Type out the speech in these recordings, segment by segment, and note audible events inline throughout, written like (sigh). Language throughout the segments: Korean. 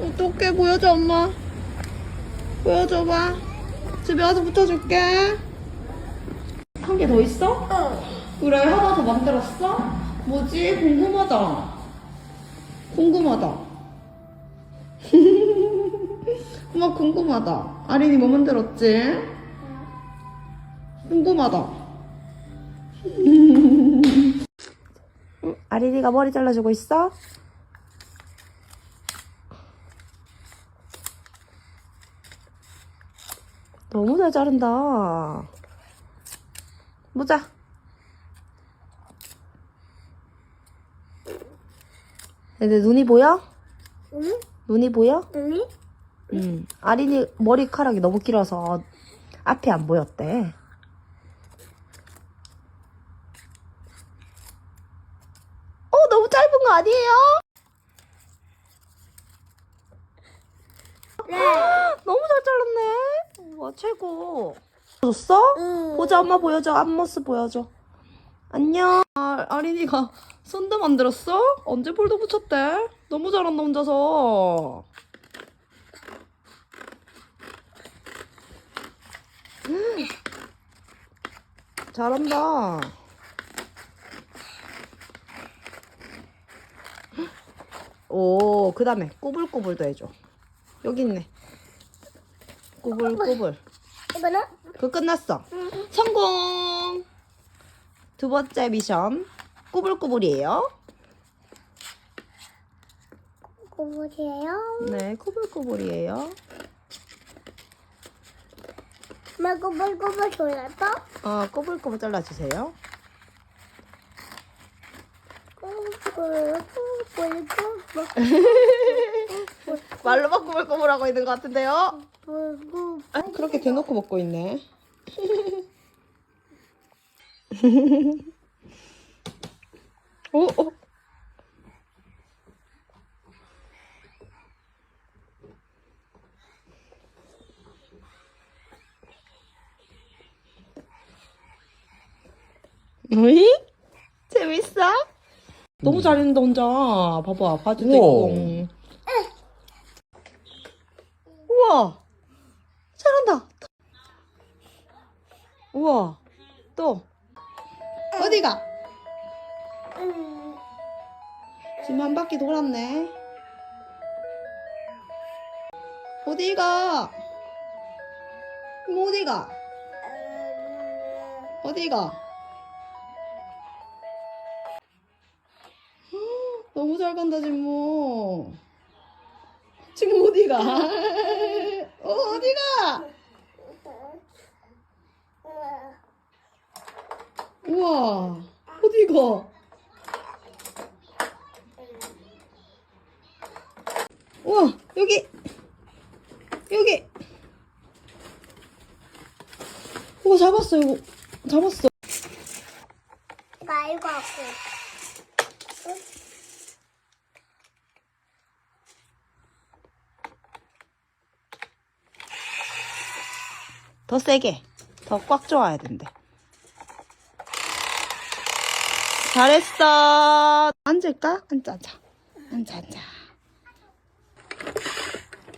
어떡해 보여줘 엄마 보여줘봐 집에 와서 붙여줄게 한 개 더 있어? 그래 하나 더 만들었어? 뭐지? 궁금하다 궁금하다 (laughs) 엄마 궁금하다 아린이 뭐 만들었지? 궁금하다 (laughs) 아린이가 머리 잘라주고 있어? 너무 잘 자른다. 보자. 내 눈이 보여? 응? 눈이 보여? 언니? 응. 아린이 머리카락이 너무 길어서 앞이 안 보였대. 어, 너무 짧은 거 아니에요? 네. (gasps) 너무 잘 잘랐네. 와, 최고. 줬어? 응. 보자, 엄마 보여줘. 앞모습 보여줘. 안녕. 아, 아린이가 손도 만들었어? 언제 볼도 붙였대? 너무 잘한다, 혼자서. 음. 잘한다. 오, 그 다음에 꾸불꾸불도 해줘. 여기 있네. 꾸불꾸불. 이거는? 그 끝났어. 성공! 두 번째 미션. 꾸불꾸불이에요. 꼬불이에요. 네, 꾸불꾸불이에요. 엄마 꼬불꼬불 졸랐어? 어, 꾸불꾸불 잘라주세요. 꼬불꼬불 꼬불꼬불 (laughs) 말로만 꾸불꾸불하고 있는 것 같은데요? 꼬불꼬불 아, 그렇게 대놓고 먹고 있네. 오, (laughs) 오. 어이? 재밌어? 너무 잘했는데 혼자 봐봐 바지도 우와. 입고 우와 잘한다 우와 또 어디가? 응. 지금 한 바퀴 돌았네 어디가? 어디가? 어디가? 헉, 너무 잘 간다 진모 지금 어디가? (laughs) 어, 어디가? 우와 어디가? 우와 여기 여기 우와 잡았어 이거 잡았어 나 이거 갖고 더 세게 더 꽉 조아야 된대 잘했어 앉을까? 앉아 앉아 앉아 앉아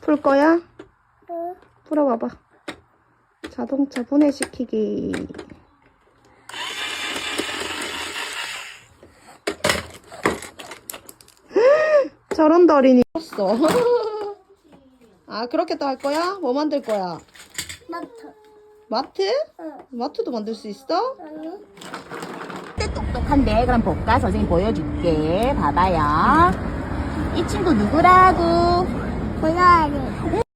풀 거야? 응. 풀어봐봐 자동차 분해시키기 저런다 어린이 었어 아 그렇게 또 할 거야? 뭐 만들 거야? 마트 마트? 응. 마트도 만들 수 있어? 아니 똑똑한데 그럼 볼까? 선생님 보여줄게. 봐봐요. 이 친구 누구라고? 고양이